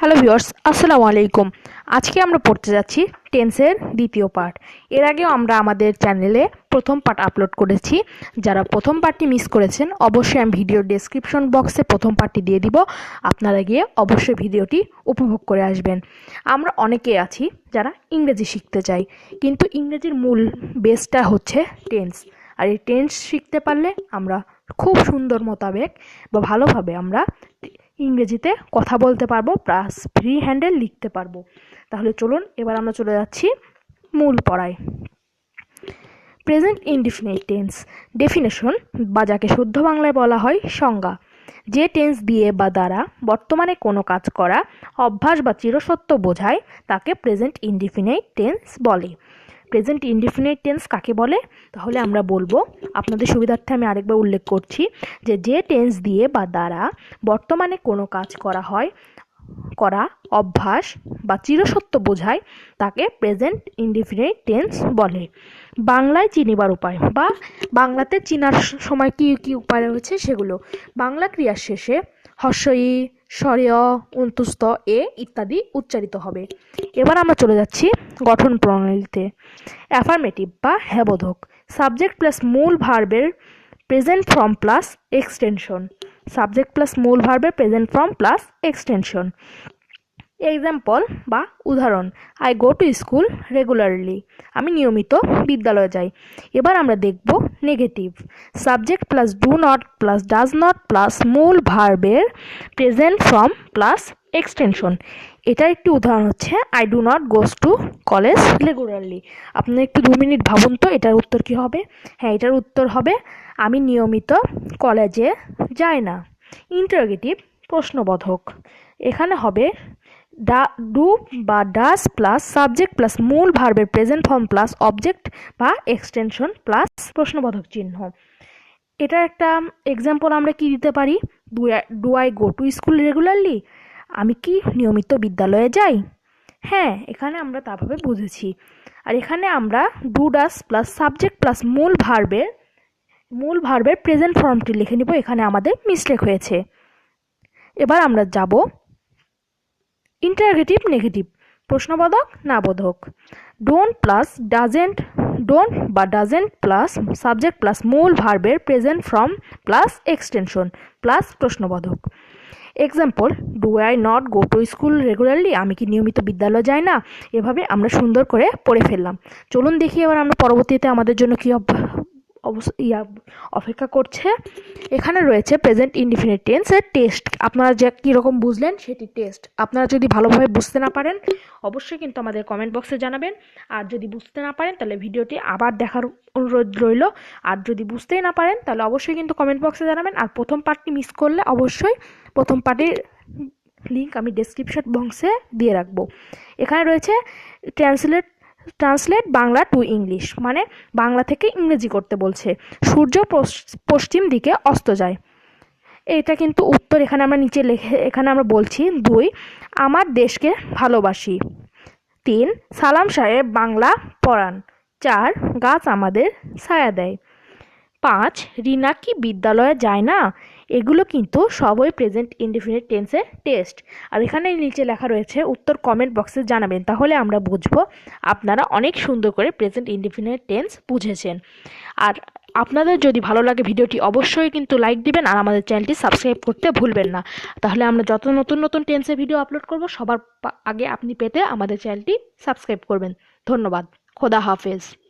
Hello viewers আসসালামু আলাইকুম। আজকে আমরা পড়তে যাচ্ছি টেন্সের দ্বিতীয় পার্ট। এর আগেও আমরা আমাদের চ্যানেলে প্রথম পার্ট আপলোড করেছি। যারা প্রথম পার্টটি মিস করেছেন, অবশ্যই আমি ভিডিও ডেসক্রিপশন বক্সে প্রথম পার্টটি দিয়ে দিব। আপনারা গিয়ে অবশ্যই ভিডিওটি উপভোগ করে আসবেন। আমরা অনেকে আছি যারা ইংরেজি শিখতে চাই, কিন্তু ইংরেজির মূল বেসটা হচ্ছে টেন্স আর এই টেন্স শিখতে পারলে আমরা খুব সুন্দর মোতাবেক বা ভালোভাবে আমরা ইংরেজিতে কথা বলতে পারব প্লাস ফ্রি হ্যান্ডেল লিখতে পারব। তাহলে চলুন, এবার আমরা চলে যাচ্ছি মূল পড়ায়। প্রেজেন্ট ইনডিফিনিট টেন্স ডেফিনেশন বা যাকে শুদ্ধ বাংলায় বলা হয় সংজ্ঞা। যে টেন্স দিয়ে বা দ্বারা বর্তমানে কোনো কাজ করা, অভ্যাস বা চিরসত্য বোঝায়, তাকে প্রেজেন্ট ইনডিফিনিট টেন্স বলে। প্রেজেন্ট ইনডিফিনিট টেন্স কাকে বলে? তাহলে আমরা বলব, আপনাদের সুবিধার্থে আমি আরেকবার উল্লেখ করছি যে যে টেন্স দিয়ে বা দ্বারা বর্তমানে কোনো কাজ করা হয়, করা, অভ্যাস বা চিরসত্য বোঝায়, তাকে প্রেজেন্ট ইনডিফিনিট টেন্স বলে। বাংলায় চিনিবার উপায় বা বাংলাতে চিনার সময় কী কী উপায় রয়েছে সেগুলো। বাংলা ক্রিয়ার শেষে হর্ষই স্বরীয় অন্তুস্ত এ ইত্যাদি উচ্চারিত হবে। এবার আমরা চলে যাচ্ছি গঠন প্রণালীতে। অ্যাফার্মেটিভ বা হ্যাবোধক সাবজেক্ট প্লাস মূল ভার্বের present form plus extension subject plus মূল ভার্বের present form plus extension example বা উদাহরণ। I go to school regularly আমি নিয়মিত বিদ্যালয়ে যাই। এবার আমরা দেখব negative subject plus do not plus does not plus মূল ভার্বের প্রেজেন্ট ফর্ম প্লাস এক্সটেনশন এটার একটি উদাহরণ হচ্ছে I do not goes to college regularly আপনি একটু দু মিনিট ভাবুন তো, এটার উত্তর কী হবে? হ্যাঁ এটার উত্তর হবে, আমি নিয়মিত কলেজে যাই না। ইন্টারগেটিভ প্রশ্নবোধক। এখানে হবে ডা ডু বা ডাস প্লাস সাবজেক্ট প্লাস মূল ভার্বের প্রেজেন্ট ফর্ম প্লাস অবজেক্ট বা এক্সটেনশন প্লাস প্রশ্নবোধক চিহ্ন। এটার একটা এক্সাম্পল আমরা কি দিতে পারি? Do I go to school regularly আমি কি নিয়মিত বিদ্যালয়ে যাই? হ্যাঁ এখানে আমরা তাভাবে বুঝেছি। আর এখানে আমরা do does plus subject plus মূল ভার্বের মূল ভার্বের প্রেজেন্ট ফর্মটি লিখে নিব। এখানে আমাদের মিস্টেক হয়েছে। এবার আমরা যাব ইন্টারগেটিভ, নেগেটিভ প্রশ্নবোধক না বোধক ডোন্ট প্লাস ডাজেন্ট ডোন্ট বা ডাজেন্ট প্লাস সাবজেক্ট প্লাস মূল ভার্বের present from plus extension plus প্রশ্নবোধক example do I not go to school regularly আমি কি নিয়মিত বিদ্যালয় যাই না? এভাবে আমরা সুন্দর করে পড়ে ফেললাম। চলুন দেখি এবার আমরা পরবর্তীতে আমাদের জন্য কী ইয়া, অপেক্ষা করছে। এখানে রয়েছে প্রেজেন্ট ইনডিফিনিট টেন্সের টেস্ট আপনারা যে কীরকম বুঝলেন সেটি টেস্ট আপনারা যদি ভালোভাবে বুঝতে না পারেন, অবশ্যই কিন্তু আমাদের কমেন্ট বক্সে জানাবেন। আর যদি বুঝতে না পারেন, তাহলে ভিডিওটি আবার দেখার অনুরোধ রইল। আর যদি বুঝতেই না পারেন, তাহলে অবশ্যই কিন্তু কমেন্ট বক্সে জানাবেন। আর প্রথম পার্টটি মিস করলে অবশ্যই প্রথম পার্টির লিঙ্ক আমি ডেসক্রিপশন বক্সে দিয়ে রাখব। এখানে রয়েছে translate translate Bangla to English মানে বাংলা থেকে ইংরেজি করতে বলছে। সূর্য পশ্চিম দিকে অস্ত যায়। এটা কিন্তু উত্তর এখানে আমরা নিচে লেখে, এখানে আমরা বলছি, দুই, আমার দেশকে ভালোবাসি। তিন, সালাম সাহেব বাংলা পড়ান। চার, গাছ আমাদের ছায়া দেয়। পাঁচ, রিনা কি বিদ্যালয়ে যায় না? এগুলো কিন্তু সবই প্রেজেন্ট ইনডিফিনিট টেন্সের টেস্ট আর এখানে নিচে লেখা রয়েছে, উত্তর কমেন্ট বক্সে জানাবেন, তাহলে আমরা বুঝব আপনারা অনেক সুন্দর করে প্রেজেন্ট ইনডিফিনিট টেন্স বুঝেছেন। আর আপনাদের যদি ভালো লাগে ভিডিওটি, অবশ্যই কিন্তু লাইক দিবেন আর আমাদের চ্যানেলটি সাবস্ক্রাইব করতে ভুলবেন না। তাহলে আমরা যত নতুন নতুন টেন্সের ভিডিও আপলোড করব, সবার আগে আপনি পেতে আমাদের চ্যানেলটি সাবস্ক্রাইব করবেন। ধন্যবাদ, খোদা হাফেজ।